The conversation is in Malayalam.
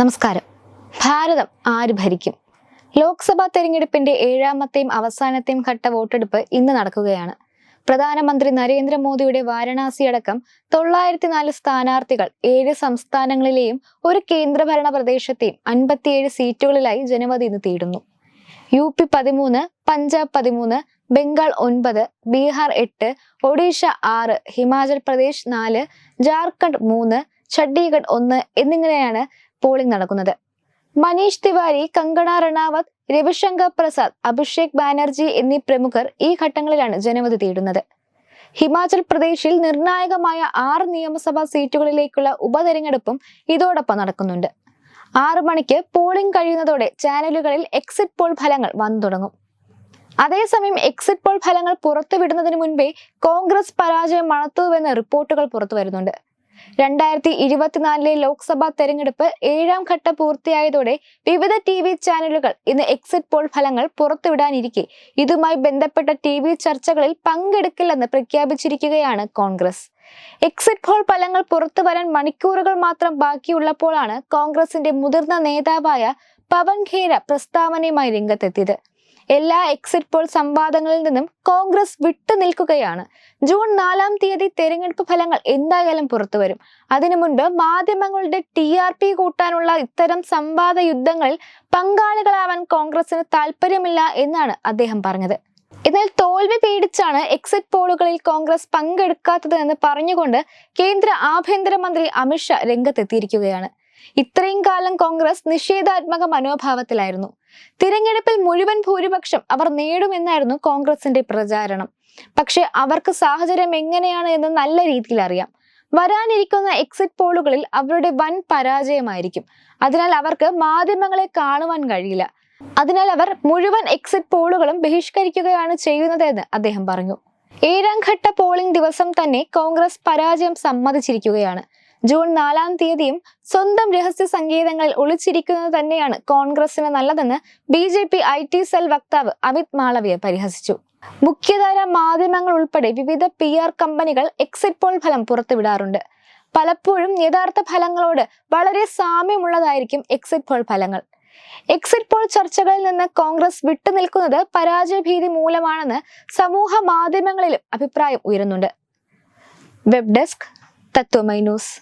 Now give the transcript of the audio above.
നമസ്കാരം. ഭാരതം ആര് ഭരിക്കും? ലോക്സഭാ തെരഞ്ഞെടുപ്പിന്റെ ഏഴാമത്തെയും അവസാനത്തെയും ഘട്ട വോട്ടെടുപ്പ് ഇന്ന് നടക്കുകയാണ്. പ്രധാനമന്ത്രി നരേന്ദ്രമോദിയുടെ വാരണാസി അടക്കം തൊള്ളായിരത്തി നാല് സ്ഥാനാർത്ഥികൾ ഏഴ് സംസ്ഥാനങ്ങളിലെയും ഒരു കേന്ദ്രഭരണ പ്രദേശത്തെയും അൻപത്തിയേഴ് സീറ്റുകളിലായി ജനവധി ഇന്ന് തേടുന്നു. യു പി പതിമൂന്ന് പഞ്ചാബ് പതിമൂന്ന് ബംഗാൾ ഒൻപത് ബീഹാർ എട്ട് ഒഡീഷ ആറ് ഹിമാചൽ പ്രദേശ് നാല് ജാർഖണ്ഡ് മൂന്ന് ഛണ്ഡീഗഡ് ഒന്ന് എന്നിങ്ങനെയാണ് പോളിംഗ് നടക്കുന്നത്. മനീഷ് തിവാരി കങ്കണ റണാവത് രവിശങ്കർ പ്രസാദ് അഭിഷേക് ബാനർജി എന്നീ പ്രമുഖർ ഈ ഘട്ടങ്ങളിലാണ് ജനവിധി തേടുന്നത്. ഹിമാചൽ പ്രദേശിൽ നിർണായകമായ ആറ് നിയമസഭാ സീറ്റുകളിലേക്കുള്ള ഉപതെരഞ്ഞെടുപ്പും ഇതോടൊപ്പം നടക്കുന്നുണ്ട്. ആറു മണിക്ക് പോളിംഗ് കഴിയുന്നതോടെ ചാനലുകളിൽ എക്സിറ്റ് പോൾ ഫലങ്ങൾ വന്നു തുടങ്ങും. അതേസമയം എക്സിറ്റ് പോൾ ഫലങ്ങൾ പുറത്തുവിടുന്നതിന് മുൻപേ കോൺഗ്രസ് പരാജയം മണത്തുവെന്ന് റിപ്പോർട്ടുകൾ പുറത്തു വരുന്നുണ്ട് രണ്ടായിരത്തി ഇരുപത്തിനാലിലെ ലോക്സഭാ തെരഞ്ഞെടുപ്പ് ഏഴാം ഘട്ട പൂർത്തിയായതോടെ വിവിധ ടി വി ചാനലുകൾ ഇന്ന് എക്സിറ്റ് പോൾ ഫലങ്ങൾ പുറത്തുവിടാനിരിക്കെ. ഇതുമായി ബന്ധപ്പെട്ട ടി വി ചർച്ചകളിൽ പങ്കെടുക്കില്ലെന്ന് പ്രഖ്യാപിച്ചിരിക്കുകയാണ് കോൺഗ്രസ്. എക്സിറ്റ് പോൾ ഫലങ്ങൾ പുറത്തു വരാൻ മണിക്കൂറുകൾ മാത്രം ബാക്കിയുള്ളപ്പോഴാണ് കോൺഗ്രസിന്റെ മുതിർന്ന നേതാവായ പവൻ ഖേര പ്രസ്താവനയുമായി രംഗത്തെത്തിയത്. എല്ലാ എക്സിറ്റ് പോൾ സംവാദങ്ങളിൽ നിന്നും കോൺഗ്രസ് വിട്ടു നിൽക്കുകയാണ്. ജൂൺ നാലാം തീയതി തെരഞ്ഞെടുപ്പ് ഫലങ്ങൾ എന്തായാലും പുറത്തുവരും അതിനു മുൻപ് മാധ്യമങ്ങളുടെ ടി ആർ പി കൂട്ടാനുള്ള ഇത്തരം സംവാദ യുദ്ധങ്ങളിൽ പങ്കാളികളാവാൻ കോൺഗ്രസിന് താല്പര്യമില്ല എന്നാണ് അദ്ദേഹം പറഞ്ഞത്. എന്നാൽ തോൽവി പേടിച്ചാണ് എക്സിറ്റ് പോളുകളിൽ കോൺഗ്രസ് പങ്കെടുക്കാത്തതെന്ന് പറഞ്ഞുകൊണ്ട് കേന്ദ്ര ആഭ്യന്തരമന്ത്രി അമിത്ഷാ രംഗത്തെത്തിയിരിക്കുകയാണ്. ഇത്രയും കാലം കോൺഗ്രസ് നിഷേധാത്മക മനോഭാവത്തിലായിരുന്നു. തിരഞ്ഞെടുപ്പിൽ മുഴുവൻ ഭൂരിപക്ഷം അവർ നേടുമെന്നായിരുന്നു കോൺഗ്രസിന്റെ പ്രചാരണം. പക്ഷെ അവർക്ക് സാഹചര്യം എങ്ങനെയാണ് എന്ന് നല്ല രീതിയിൽ അറിയാം. വരാനിരിക്കുന്ന എക്സിറ്റ് പോളുകളിൽ അവരുടെ വൻ പരാജയമായിരിക്കും. അതിനാൽ അവർക്ക് മാധ്യമങ്ങളെ കാണുവാൻ കഴിയില്ല. അതിനാൽ അവർ മുഴുവൻ എക്സിറ്റ് പോളുകളും ബഹിഷ്കരിക്കുകയാണ് ചെയ്യുന്നതെന്ന് അദ്ദേഹം പറഞ്ഞു. ഏഴാം ഘട്ട പോളിംഗ് ദിവസം തന്നെ കോൺഗ്രസ് പരാജയം സമ്മതിച്ചിരിക്കുകയാണ്. ജൂൺ നാലാം തീയതിയും സ്വന്തം രഹസ്യ സങ്കേതങ്ങളിൽ ഒളിച്ചിരിക്കുന്നത് തന്നെയാണ് കോൺഗ്രസിന് നല്ലതെന്ന് B J P I T cell വക്താവ് അമിത് മാളവിയ പരിഹസിച്ചു. മുഖ്യധാര മാധ്യമങ്ങൾ ഉൾപ്പെടെ വിവിധ പി ആർ കമ്പനികൾ എക്സിറ്റ് പോൾ ഫലം പുറത്തുവിടാറുണ്ട്. പലപ്പോഴും യഥാർത്ഥ ഫലങ്ങളോട് വളരെ സാമ്യമുള്ളതായിരിക്കും എക്സിറ്റ് പോൾ ഫലങ്ങൾ. എക്സിറ്റ് പോൾ ചർച്ചകളിൽ നിന്ന് കോൺഗ്രസ് വിട്ടുനിൽക്കുന്നത് പരാജയഭീതി മൂലമാണെന്ന് സമൂഹ മാധ്യമങ്ങളിലും അഭിപ്രായം ഉയരുന്നുണ്ട്. വെബ് ഡെസ്ക് തത്വമൈ ന്യൂസ്